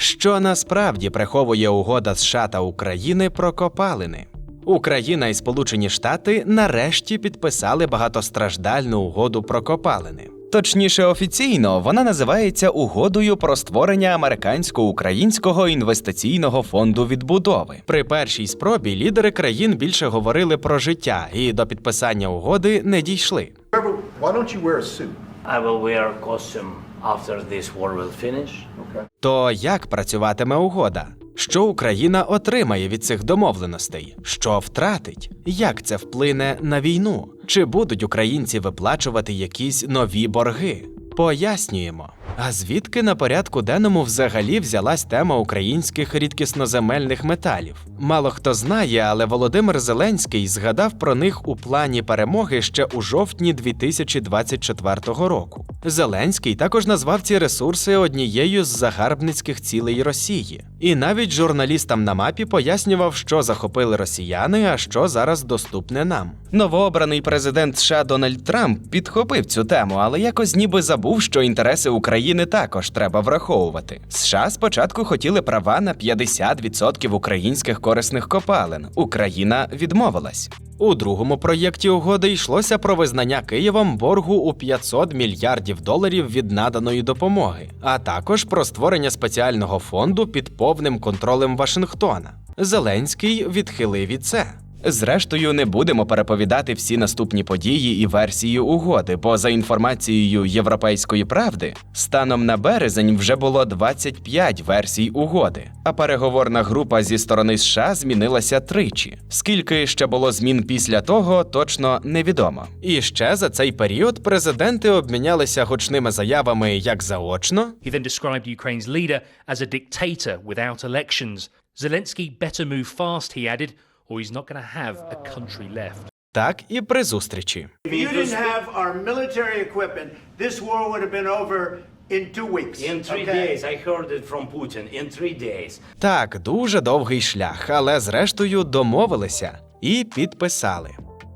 Що насправді приховує угода США та України про копалини? Україна і Сполучені Штати нарешті підписали багатостраждальну угоду про копалини. Точніше, офіційно вона називається Угодою про створення американсько-українського інвестиційного фонду відбудови. При першій спробі лідери країн більше говорили про життя і до підписання угоди не дійшли. I will wear a costume after this war will finish. Okay. То як працюватиме угода? Що Україна отримає від цих домовленостей? Що втратить? Як це вплине на війну? Чи будуть українці виплачувати якісь нові борги? Пояснюємо. А звідки на порядку денному взагалі взялась тема українських рідкісноземельних металів? Мало хто знає, але Володимир Зеленський згадав про них у плані перемоги ще у жовтні 2024 року. Зеленський також назвав ці ресурси однією з загарбницьких цілей Росії. І навіть журналістам на мапі пояснював, що захопили росіяни, а що зараз доступне нам. Новообраний президент США Дональд Трамп підхопив цю тему, але якось ніби забув, що інтереси України також треба враховувати. США спочатку хотіли права на 50% українських корисних копалин. Україна відмовилась. У другому проєкті угоди йшлося про визнання Києвом боргу у 500 мільярдів доларів від наданої допомоги, а також про створення спеціального фонду під повним контролем Вашингтона. Зеленський відхилив і це. Зрештою, не будемо переповідати всі наступні події і версії угоди, бо за інформацією Європейської правди, станом на березень вже було 25 версій угоди, а переговорна група зі сторони США змінилася тричі. Скільки ще було змін після того, точно невідомо. І ще за цей період президенти обмінялися гучними заявами як заочно, He then described Ukraine's leader as a dictator without elections. Better move fast, he added, or he's not going to have a country left. так і при зустрічі. If you didn't have our military equipment, this war would have been over in two weeks. In three okay? days, I heard it from Putin. In three days. Так, дуже довгий шлях, але зрештою домовилися і підписали.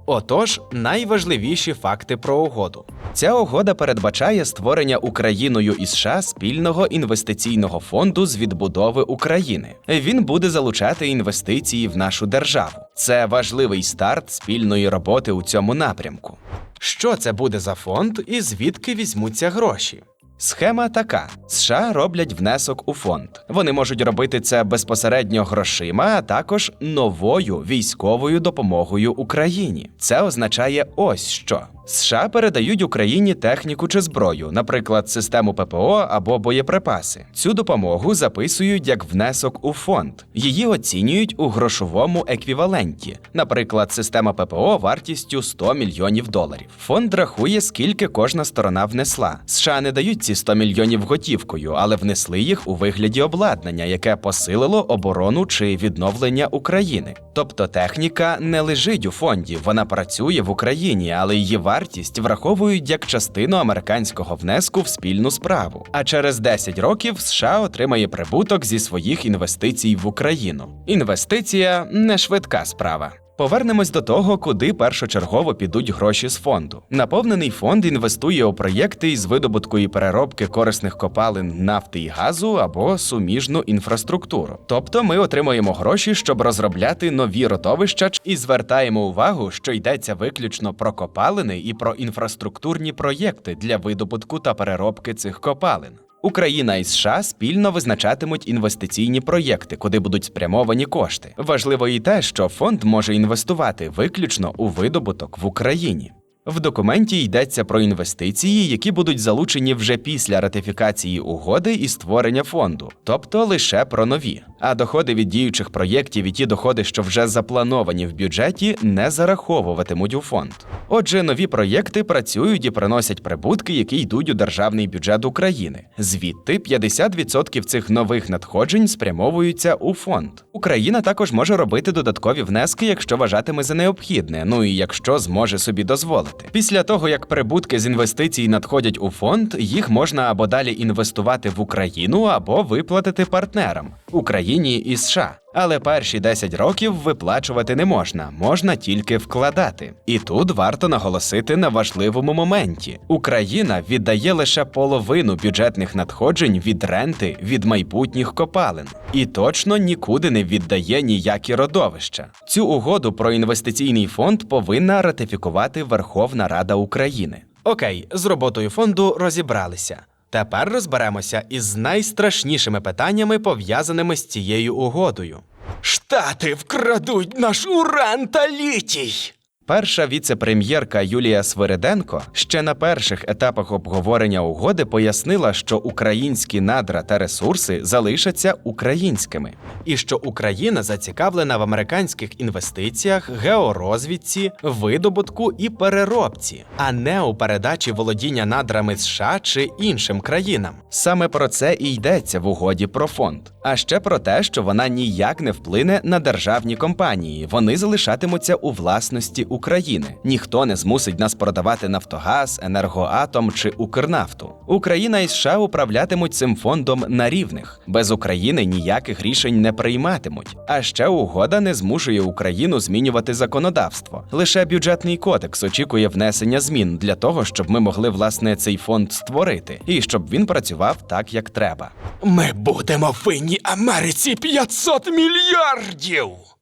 Отож, найважливіші факти про угоду. Ця угода передбачає створення Україною і США спільного інвестиційного фонду з відбудови України. Він буде залучати інвестиції в нашу державу. Це важливий старт спільної роботи у цьому напрямку. Що це буде за фонд і звідки візьмуться гроші? Схема така: США роблять внесок у фонд. Вони можуть робити це безпосередньо грошима, а також новою військовою допомогою Україні. Це означає ось що. США передають Україні техніку чи зброю, наприклад, систему ППО або боєприпаси. Цю допомогу записують як внесок у фонд. Її оцінюють у грошовому еквіваленті. Наприклад, система ППО вартістю 100 мільйонів доларів. Фонд рахує, скільки кожна сторона внесла. США не дають ці 100 мільйонів готівкою, але внесли їх у вигляді обладнання, яке посилило оборону чи відновлення України. Тобто техніка не лежить у фонді, вона працює в Україні, але її вартість враховують як частину американського внеску в спільну справу. А через 10 років США отримає прибуток зі своїх інвестицій в Україну. Інвестиція не швидка справа. Повернемось до того, куди першочергово підуть гроші з фонду. Наповнений фонд інвестує у проєкти із видобутку і переробки корисних копалин нафти і газу або суміжну інфраструктуру. Тобто ми отримуємо гроші, щоб розробляти нові родовища, і звертаємо увагу, що йдеться виключно про копалини і про інфраструктурні проєкти для видобутку та переробки цих копалин. Україна і США спільно визначатимуть інвестиційні проєкти, куди будуть спрямовані кошти. Важливо і те, що фонд може інвестувати виключно у видобуток в Україні. В документі йдеться про інвестиції, які будуть залучені вже після ратифікації угоди і створення фонду, тобто лише про нові. А доходи від діючих проєктів і ті доходи, що вже заплановані в бюджеті, не зараховуватимуть у фонд. Отже, нові проєкти працюють і приносять прибутки, які йдуть у державний бюджет України. Звідти 50% цих нових надходжень спрямовуються у фонд. Україна також може робити додаткові внески, якщо вважатиме за необхідне, ну і якщо зможе собі дозволити. Після того, як прибутки з інвестицій надходять у фонд, їх можна або далі інвестувати в Україну, або виплатити партнерам. Україні і США. Але перші 10 років виплачувати не можна, можна тільки вкладати. І тут варто наголосити на важливому моменті: Україна віддає лише половину бюджетних надходжень від ренти від майбутніх копалин, і точно нікуди не віддає ніякі родовища. Цю угоду про інвестиційний фонд повинна ратифікувати Верховна Рада України. Окей, з роботою фонду розібралися. Тепер розберемося із найстрашнішими питаннями, пов'язаними з цією угодою. Штати вкрадуть наш уран та літій. Перша віце-прем'єрка Юлія Свириденко ще на перших етапах обговорення угоди пояснила, що українські надра та ресурси залишаться українськими, і що Україна зацікавлена в американських інвестиціях, георозвідці, видобутку і переробці, а не у передачі володіння надрами США чи іншим країнам. Саме про це і йдеться в угоді про фонд. А ще про те, що вона ніяк не вплине на державні компанії. Вони залишатимуться у власності України. Ніхто не змусить нас продавати Нафтогаз, Енергоатом чи Укрнафту. Україна і США управлятимуть цим фондом на рівних. Без України ніяких рішень не прийматимуть. А ще угода не змушує Україну змінювати законодавство. Лише бюджетний кодекс очікує внесення змін для того, щоб ми могли власне цей фонд створити і щоб він працював так, як треба. Ми будемо винні Америці 500 мільярдів.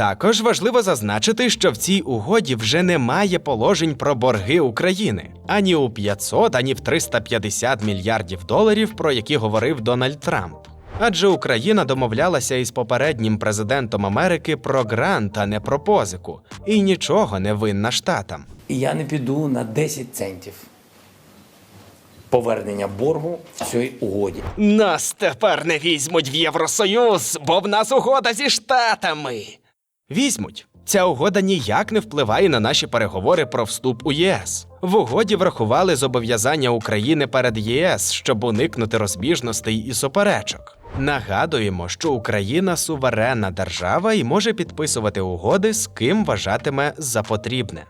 Також важливо зазначити, що в цій угоді вже немає положень про борги України ані у 500, ані в 350 мільярдів доларів, про які говорив Дональд Трамп. Адже Україна домовлялася із попереднім президентом Америки про грант, а не про позику, і нічого не винна штатам. І я не піду на 10 центів повернення боргу в цій угоді. Нас тепер не візьмуть в Євросоюз, бо в нас угода зі штатами. Візьмуть. Ця угода ніяк не впливає на наші переговори про вступ у ЄС. В угоді врахували зобов'язання України перед ЄС, щоб уникнути розбіжностей і суперечок. Нагадуємо, що Україна суверенна держава і може підписувати угоди з ким вважатиме за потрібне.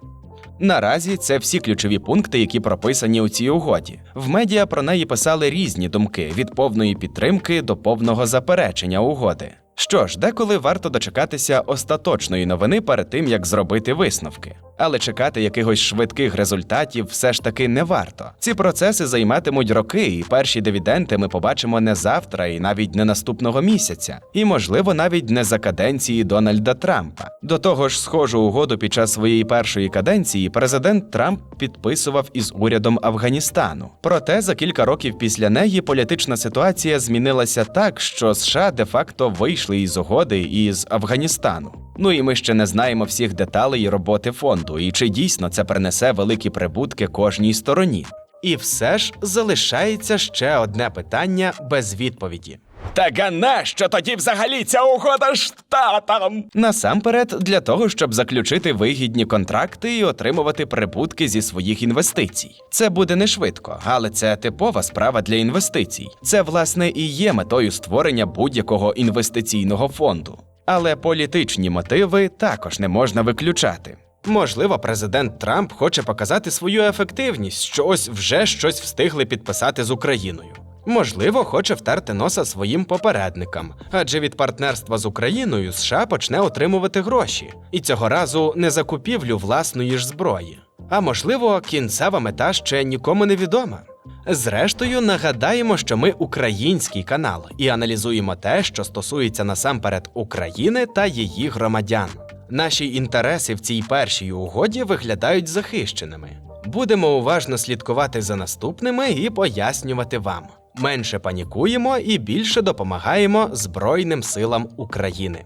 Наразі це всі ключові пункти, які прописані у цій угоді. В медіа про неї писали різні думки від повної підтримки до повного заперечення угоди. Що ж, деколи варто дочекатися остаточної новини перед тим, як зробити висновки. Але чекати якихось швидких результатів все ж таки не варто. Ці процеси займатимуть роки, і перші дивіденди ми побачимо не завтра і навіть не наступного місяця, і можливо навіть не за каденції Дональда Трампа. До того ж, схожу угоду під час своєї першої каденції президент Трамп підписував із урядом Афганістану. Проте за кілька років після неї політична ситуація змінилася так, що США де-факто вийшли із угоди із Афганістану. Ну і ми ще не знаємо всіх деталей роботи фонду, і чи дійсно це принесе великі прибутки кожній стороні. І все ж залишається ще одне питання без відповіді. Так а нащо тоді взагалі ця угода штатам? Насамперед, для того, щоб заключити вигідні контракти і отримувати прибутки зі своїх інвестицій. Це буде не швидко, але це типова справа для інвестицій. Це власне і є метою створення будь-якого інвестиційного фонду. Але політичні мотиви також не можна виключати. Можливо, президент Трамп хоче показати свою ефективність, що ось вже щось встигли підписати з Україною. Можливо, хоче втерти носа своїм попередникам, адже від партнерства з Україною США почне отримувати гроші, і цього разу не за купівлю власної ж зброї. А можливо, кінцева мета ще нікому не відома. Зрештою, нагадаємо, що ми український канал і аналізуємо те, що стосується насамперед України та її громадян. Наші інтереси в цій першій угоді виглядають захищеними. Будемо уважно слідкувати за наступними і пояснювати вам. Менше панікуємо і більше допомагаємо Збройним силам України.